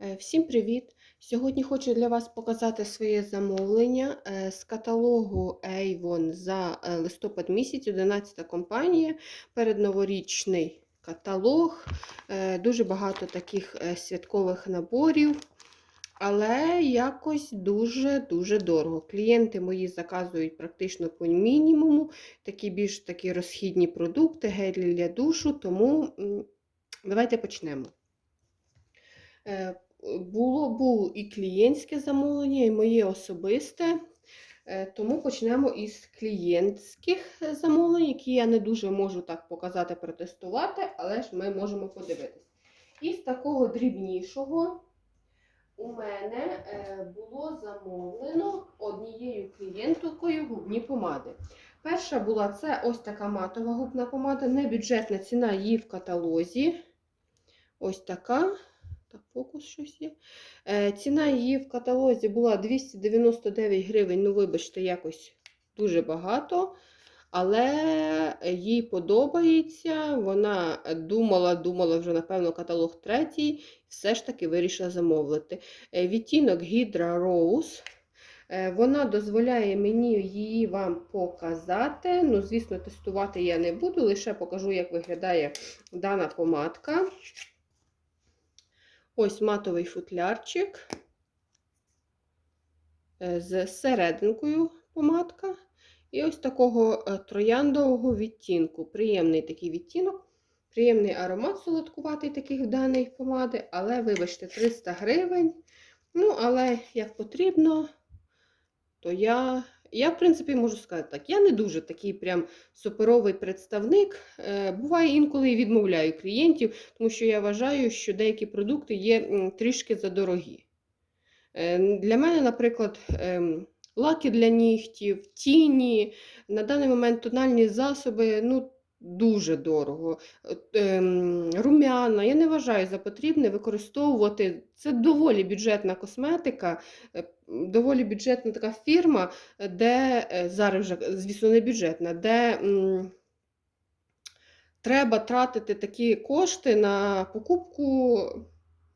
Е, Всім привіт! Сьогодні хочу для вас показати своє замовлення е, з каталогу Avon за е, листопад місяць, 11 компанія, передноворічний каталог, дуже багато таких святкових наборів, але якось дуже-дуже дорого. Клієнти мої заказують практично по мінімуму, такі більш такі розхідні продукти, гелі для душу, тому давайте почнемо. Було, було і клієнтське замовлення, і моє особисте. Е, Тому почнемо із клієнтських замовлень, які я не дуже можу так показати, протестувати, але ж ми можемо подивитись. Із такого дрібнішого у мене е, було замовлено однією клієнткою губні помади. Перша була це ось така матова губна помада, небюджетна ціна її в каталозі. Ось така. Так, фокус щось є. Е, ціна її в каталозі була 299 гривень. Ну, вибачте, якось дуже багато. Але їй подобається. Вона думала, думала вже, напевно, каталог третій. Все ж таки вирішила замовити. Е, відтінок Hydra Rose. Е, Вона дозволяє мені її вам показати. Ну, звісно, тестувати я не буду, лише покажу, як виглядає дана помадка. Ось матовий футлярчик е, з серединкою помадка. І ось такого е, трояндового відтінку. Приємний такий відтінок, приємний аромат солодкуватий таких даної помади, але, вибачте, 300 гривень. Ну, але як потрібно, то я, я, в принципі, можу сказати так, я не дуже такий прям суперовий представник. Е, Буває інколи і відмовляю клієнтів, тому що я вважаю, що деякі продукти є трішки задорогі. Е, Для мене, наприклад, ем, лаки для нігтів, тіні, на даний момент тональні засоби, ну, дуже дорого. Ем, Румяна, я не вважаю за потрібне використовувати. Це доволі бюджетна косметика, е, доволі бюджетна така фірма, де е, зараз вже, звісно, не бюджетна, де треба тратити такі кошти на покупку.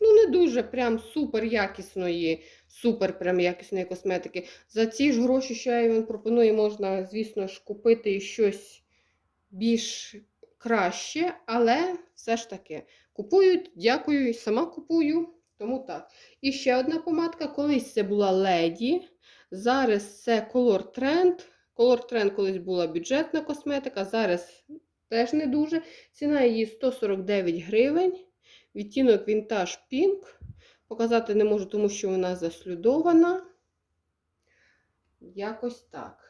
Ну, не дуже прям супер якісної, супер прям якісної косметики. За ці ж гроші, що я вам пропоную, можна, звісно ж, купити щось більш краще, але все ж таки купують, дякую, і сама купую. Тому так. І ще одна помадка. Колись це була леді. Зараз це Color Trend. Color Trend колись була бюджетна косметика, зараз теж не дуже. Ціна її 149 гривень. Відтінок Vintage Pink. Показати не можу, тому що вона заслюдована. Якось так.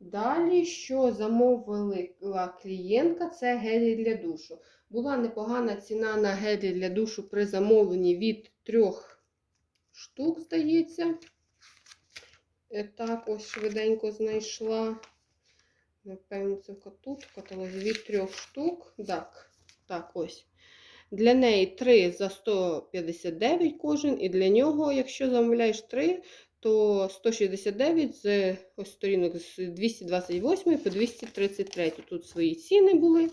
Далі, що замовила клієнтка, це гелі для душу. Була непогана ціна на гелі для душу при замовленні від трьох штук, здається. Е, Так, ось швиденько знайшла. Напевно, це тут в каталозі від трьох штук. Так, так, ось. Для неї 3 за 159 кожен, і для нього, якщо замовляєш 3, то 169 з ось сторінок з 228 по 233. Тут свої ціни були.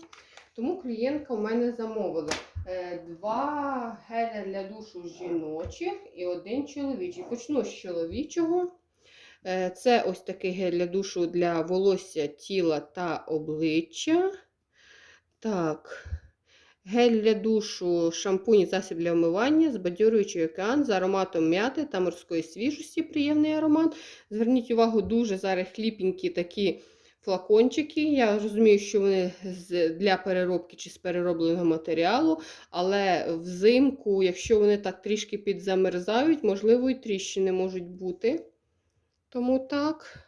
Тому клієнтка у мене замовила е, два геля для душу жіночих і один чоловічий. Почну з чоловічого. Е, Це ось такий гель для душу для волосся, тіла та обличчя. Так. Гель для душу, шампунь і засіб для вмивання, збадьорюючий океан з ароматом м'яти та морської свіжості, приємний аромат. Зверніть увагу, дуже зараз хліпенькі такі флакончики. Я розумію, що вони для переробки чи з переробленого матеріалу, але взимку, якщо вони так трішки підзамерзають, можливо, і тріщини можуть бути. Тому так.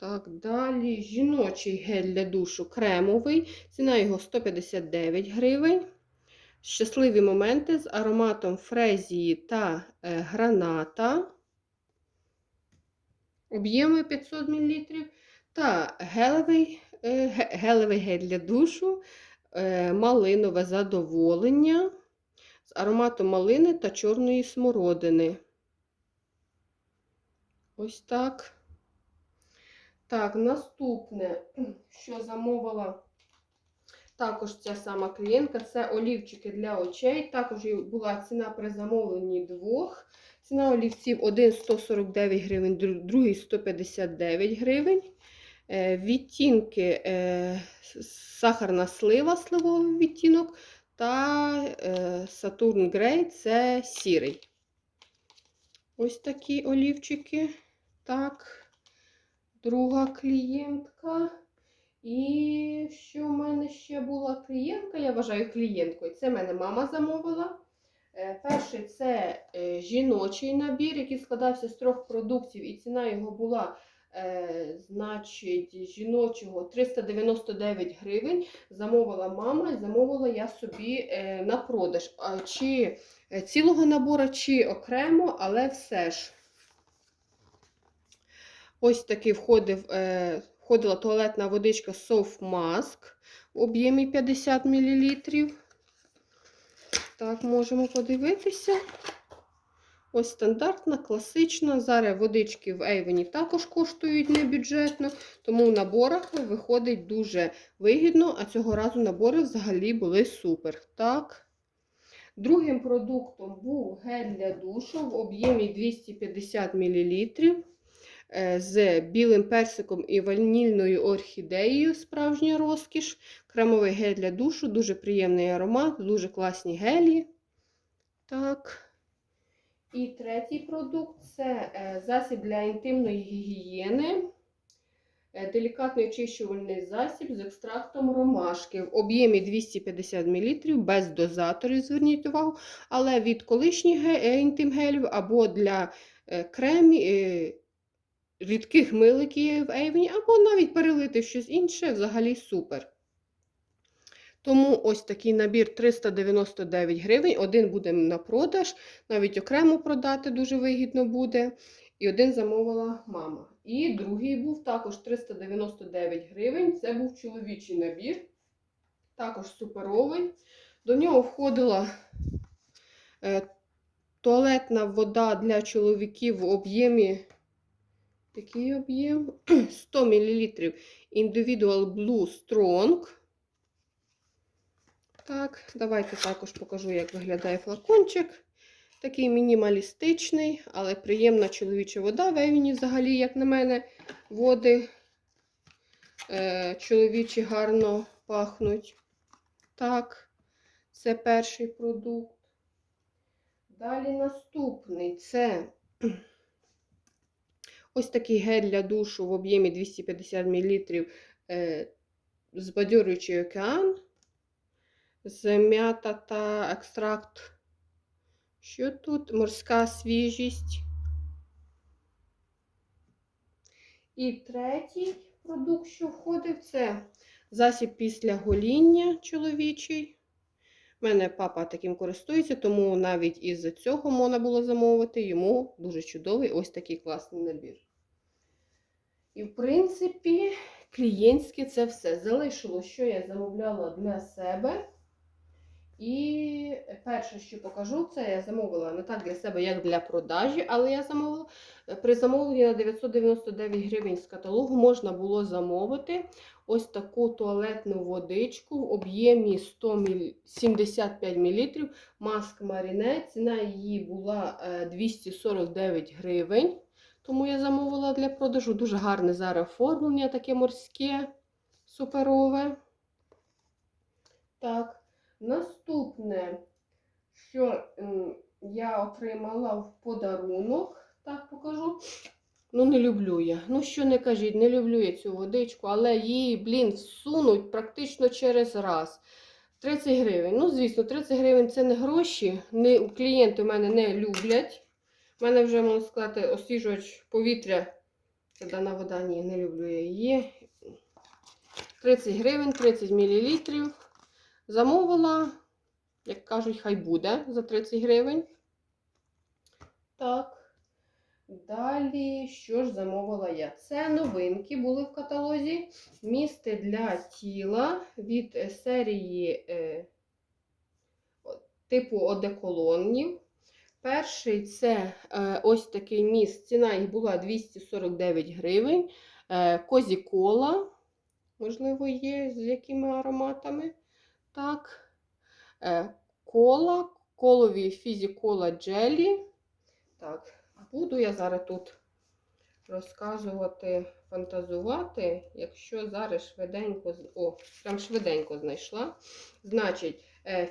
Так, далі жіночий гель для душу кремовий. Ціна його 159 гривень. Щасливі моменти з ароматом фрезії та е, граната. Об'єми 500 мл. Та гелевий, е, гелевий гель для душу, е, малинове задоволення з ароматом малини та чорної смородини. Ось так. Так, наступне, що замовила Також ця сама клієнтка, це олівчики для очей. Також була ціна при замовленні двох. Ціна олівців один 149 гривень, другий 159 гривень. Е, Відтінки е, сахарна слива, сливовий відтінок та е, Сатурн Грей це сірий. Ось такі олівчики. Так, друга клієнтка. І що в мене ще була клієнтка, я вважаю клієнткою. Це в мене мама замовила. Е, Перший це е, жіночий набір, який складався з трьох продуктів, і ціна його була, е, значить, жіночого 399 гривень. Замовила мама, і замовила я собі на продаж. Чи цілого набору, чи окремо, але все ж. Ось такий входив, е, входила туалетна водичка Soft Mask в об'ємі 50 мл. Так, можемо подивитися. Ось стандартна, класична. Зараз водички в Ейвені також коштують небюджетно, тому в наборах виходить дуже вигідно, а цього разу набори взагалі були супер. Так. Другим продуктом був гель для душу в об'ємі 250 мл з білим персиком і ванільною орхідеєю, справжня розкіш. Кремовий гель для душу, дуже приємний аромат, дуже класні гелі. Так. І третій продукт це е, засіб для інтимної гігієни. Е, Делікатний очищувальний засіб з екстрактом ромашки в об'ємі 250 мл, без дозаторів, зверніть увагу, але від колишніх ге- е, інтим-гелів або для е, кремі, е, рідких мил, які є в Ейвені, або навіть перелити щось інше, взагалі супер. Тому ось такий набір 399 гривень. Один буде на продаж, навіть окремо продати дуже вигідно буде. І один замовила мама. І другий був також 399 гривень. Це був чоловічий набір, також суперовий. До нього входила е, туалетна вода для чоловіків в об'ємі. Який об'єм? 100 мл Individual Blue Strong. Так, давайте також покажу, як виглядає флакончик. Такий мінімалістичний, але приємна чоловіча вода. В взагалі, як на мене, води е, чоловічі гарно пахнуть. Так, це перший продукт. Далі наступний це ось такий гель для душу в об'ємі 250 мл е, збадьорюючий океан з м'ята та екстракт. Що тут? Морська свіжість. І третій продукт, що входив, це засіб після гоління чоловічий. У мене папа таким користується, тому навіть із цього можна було замовити. Йому дуже чудовий ось такий класний набір. І, в принципі, клієнтське це все. Залишило, що я замовляла для себе. І перше, що покажу, це я замовила не так для себе, як для продажі, але я замовила при замовленні на 999 гривень з каталогу можна було замовити ось таку туалетну водичку в об'ємі 175 мл. Маск Маріне. Ціна її була е, 249 гривень. Тому я замовила для продажу. Дуже гарне зараз оформлення, таке морське, суперове. Так. Наступне, що я отримала в подарунок, так покажу. Ну, не люблю я. Ну, що не кажіть, не люблю я цю водичку, але її, блін, всунуть практично через раз. 30 гривень. Ну, звісно, 30 гривень це не гроші. Не, клієнти в мене не люблять. У мене вже, можна сказати, освіжувач повітря. Це дана вода, ні, не люблю я її. 30 гривень, 30 мл. Замовила, як кажуть, хай буде за 30 гривень. Так. Далі, що ж замовила я? Це новинки були в каталозі. Місти для тіла від серії е, типу одеколонів. Перший це е, ось такий міст. Ціна їх була 249 гривень. Е, Козі кола, можливо, є з якими ароматами. Так. Е, кола, колові фізікола джелі. Так, буду я зараз тут розказувати, фантазувати, якщо зараз швиденько, о, прям швиденько знайшла. Значить,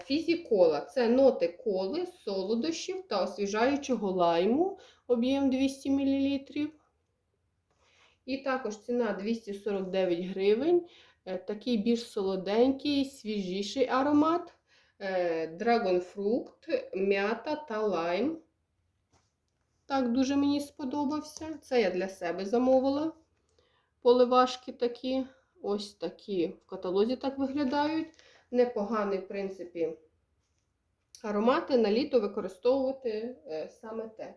фізікола це ноти коли, солодощів та освіжаючого лайму, об'єм 200 мл. І також ціна 249 гривень. Е, Такий більш солоденький, свіжіший аромат. Е, Драгонфрукт, м'ята та лайм. Так, дуже мені сподобався. Це я для себе замовила. Поливашки такі. Ось такі в каталозі так виглядають. Непоганий, в принципі, аромати на літо використовувати е, саме те.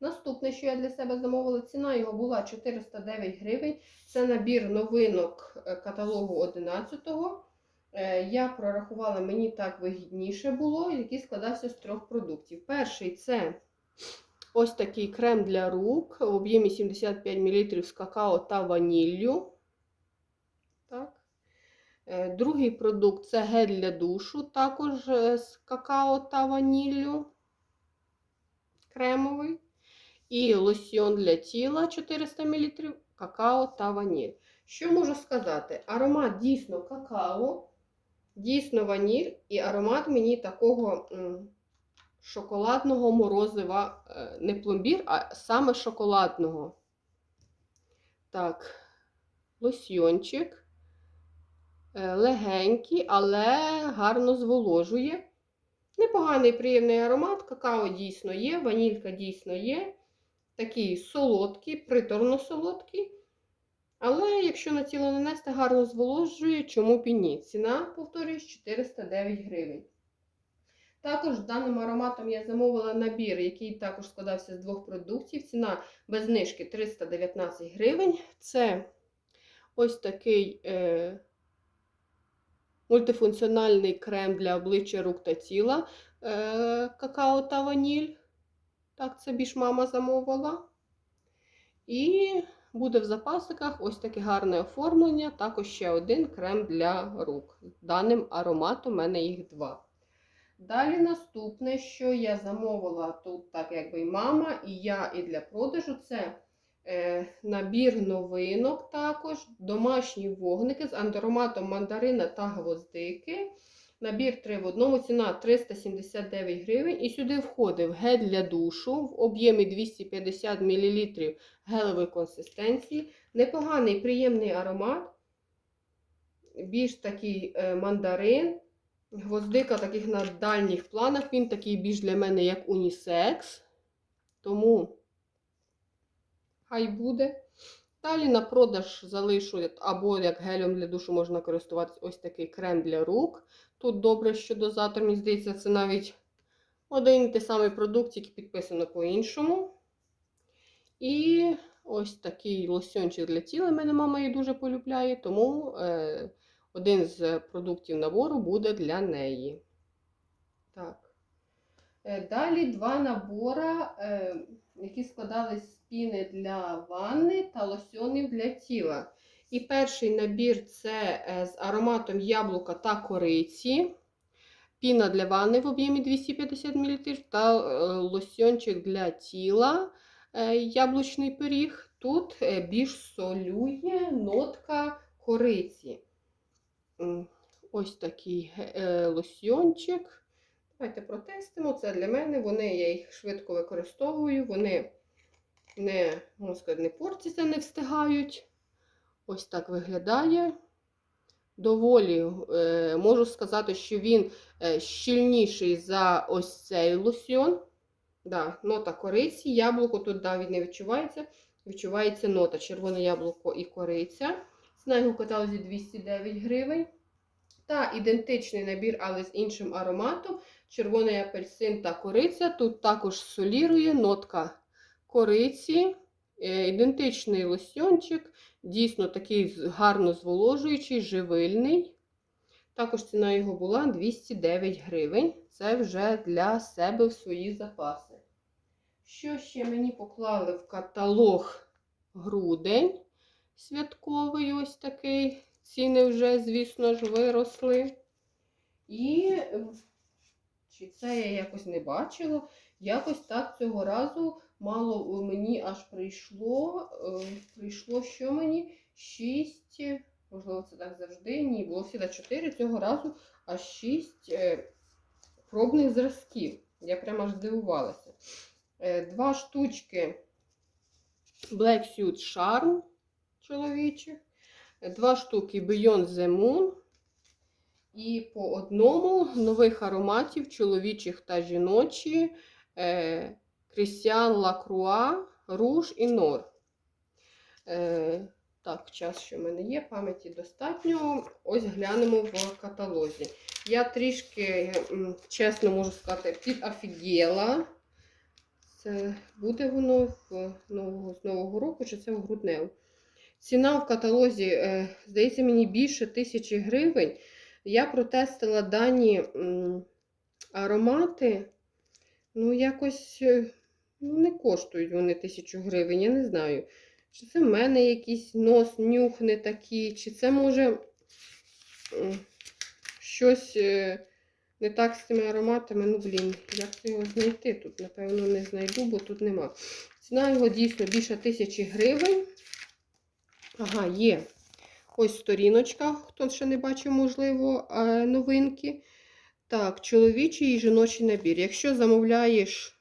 Наступне, що я для себе замовила, ціна його була 409 гривень. Це набір новинок е, каталогу 11-го. Е, Я прорахувала, мені так вигідніше було, який складався з трьох продуктів. Перший це ось такий крем для рук в об'ємі 75 мл з какао та ваніллю. Е, Другий продукт це гель для душу, також е, з какао та ваніллю. Кремовий. І лосьйон для тіла 400 мл, какао та ваніль. Що можу сказати? Аромат дійсно какао, дійсно ваніль, і аромат мені такого шоколадного морозива, е, не пломбір, а саме шоколадного. Так, лосьйончик. Е, Легенький, але гарно зволожує. Непоганий приємний аромат. Какао дійсно є, ванілька дійсно є. Такий солодкий, приторно солодкий. Але якщо на тіло нанести, гарно зволожує, чому б і ні. Ціна, повторюсь, 409 гривень. Також даним ароматом я замовила набір, який також складався з двох продуктів. Ціна без знижки 319 гривень. Це ось такий е, мультифункціональний крем для обличчя рук та тіла е, какао та ваніль. Так, це більш мама замовила. І буде в запасиках ось таке гарне оформлення. Також ще один крем для рук. Даним ароматом у мене їх два. Далі наступне, що я замовила тут, так якби і мама, і я, і для продажу, це набір новинок також, домашні вогники з ароматом мандарина та гвоздики. Набір 3 в одному, ціна 379 гривень. І сюди входив гель для душу в об'ємі 250 мл гелевої консистенції. Непоганий, приємний аромат. Більш такий е, мандарин. Гвоздика таких на дальніх планах. Він такий більш для мене як унісекс. Тому хай буде. Далі на продаж залишу, або як гелем для душу можна користуватися ось такий крем для рук. Тут добре, що дозатор, мені здається, це навіть один і той самий продукт, який підписано по-іншому. І ось такий лосьончик для тіла. Мене мама її дуже полюбляє, тому е, один з продуктів набору буде для неї. Так. Е, Далі два набора, е, які складались піни для ванни та лосьонів для тіла. І перший набір це е, з ароматом яблука та кориці. Піна для ванни в об'ємі 250 мл та е, лосьончик для тіла е, яблучний пиріг. Тут більш солює нотка кориці. Ось такий лосьйончик. Давайте протестимо. Це для мене. Вони, я їх швидко використовую. Вони не, можна сказати, не портяться, не встигають. Ось так виглядає. Доволі е, можу сказати, що він е, щільніший за ось цей лосьйон. Да, нота кориці, яблуко тут навіть не відчувається. Відчувається нота червоне яблуко і кориця. Ціна його каталозі 209 гривень. Та ідентичний набір, але з іншим ароматом. Червоний апельсин та кориця. Тут також солірує нотка кориці. Е, Ідентичний лосьончик, дійсно такий гарно зволожуючий, живильний. Також ціна його була 209 гривень. Це вже для себе в свої запаси. Що ще мені поклали в каталог грудень святковий ось такий. Ціни вже, звісно ж, виросли. І чи це я якось не бачила, якось так цього разу мало мені аж прийшло. е, Прийшло що мені? 6, можливо, це так завжди. Ні, було всі 4 цього разу, аж 6 пробних зразків. Я прямо аж здивувалася. Е, Два штучки Black Suit Charm чоловічих, е, два штуки Beyond the Moon. І по одному нових ароматів чоловічих та жіночі Christian Lacroix, Rouge і Nor. Е, так, час, що в мене є, пам'яті достатньо. Ось глянемо в каталозі. Я трішки, чесно можу сказати, підофігела. Це буде воно в нового, з нового року, чи це в грудневу. Ціна в каталозі, е, здається, мені більше тисячі гривень. Я протестила дані аромати. Ну, якось е, ну, не коштують вони тисячу гривень, я не знаю. Чи це в мене якийсь нос, нюх не такий, чи це може щось е, не так з цими ароматами. Ну, блін, як це його знайти? Тут, напевно, не знайду, бо тут нема. Ціна його дійсно більше тисячі гривень. Ага, є. Ось сторіночка, хто ще не бачив, можливо, е, новинки. Так, чоловічий і жіночий набір. Якщо замовляєш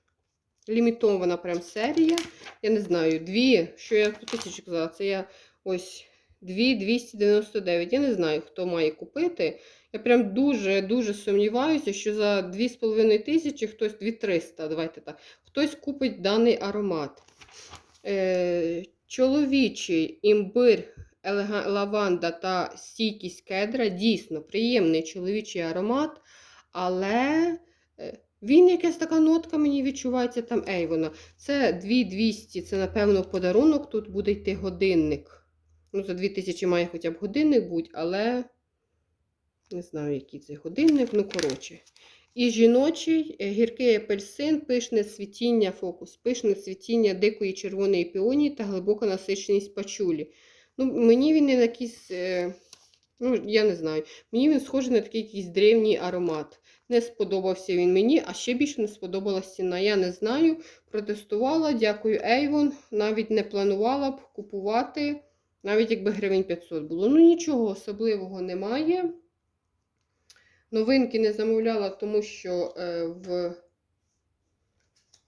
лімітована прям серія, я не знаю, дві, що я по тисячі казала, це я ось 2,299. Я не знаю, хто має купити. Я прям дуже-дуже сумніваюся, що за 2,5 тисячі хтось 2,300, давайте так, хтось купить даний аромат. Е, чоловічий імбир, лаванда та стійкість кедра дійсно приємний чоловічий аромат, але е, він якась така нотка мені відчувається там Ейвона. Це 2200, це, напевно, подарунок. Тут буде йти годинник. Ну, за 2000 має хоча б годинник бути, але не знаю, який це годинник, ну, коротше. І жіночий е, гіркий апельсин, пишне цвітіння фокус, пишне цвітіння дикої червоної піонії та глибока насиченість пачулі. Ну, мені він якийсь, е, ну, я не знаю, мені він схожий на такий якийсь древній аромат. Не сподобався він мені, а ще більше не сподобалася ціна. Я не знаю. Протестувала, дякую, Avon. Навіть не планувала б купувати, навіть якби гривень 500 було. Ну, нічого особливого немає. Новинки не замовляла, тому що е, в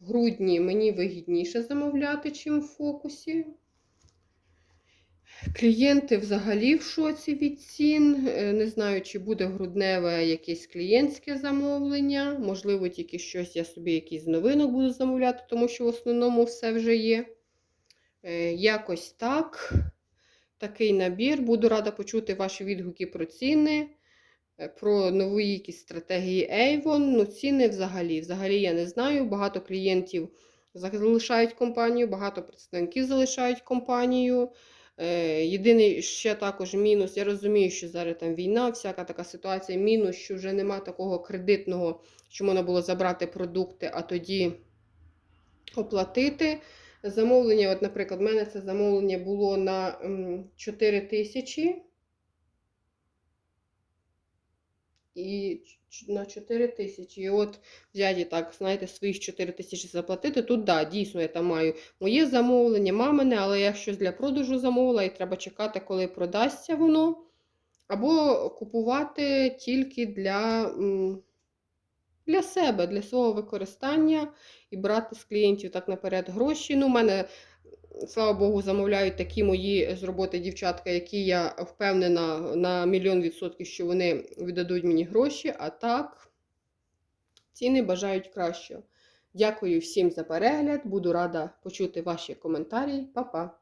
грудні мені вигідніше замовляти, чим в фокусі. Клієнти взагалі в шоці від цін. Е, Не знаю, чи буде грудневе якесь клієнтське замовлення. Можливо, тільки щось я собі якийсь з новинок буду замовляти, тому що в основному все вже є. Е, Якось так. Такий набір. Буду рада почути ваші відгуки про ціни, е, про нові якісь стратегії Avon. Ну, ціни взагалі. Взагалі я не знаю. Багато клієнтів залишають компанію, багато представників залишають компанію. Е, Єдиний ще також мінус, я розумію, що зараз там війна, всяка така ситуація, мінус, що вже нема такого кредитного, що можна було забрати продукти, а тоді оплатити. Замовлення, от, наприклад, в мене це замовлення було на м, 4 тисячі. І на 4 тисячі. І от взяті так, знаєте, своїх 4 тисячі заплатити. Тут, да, дійсно, я там маю моє замовлення, мамине, але я щось для продажу замовила, і треба чекати, коли продасться воно. Або купувати тільки для, для себе, для свого використання і брати з клієнтів так наперед гроші. Ну, у мене, слава Богу, замовляють такі мої з роботи дівчатка, які я впевнена на мільйон відсотків, що вони віддадуть мені гроші. А так, ціни бажають кращого. Дякую всім за перегляд. Буду рада почути ваші коментарі. Па-па!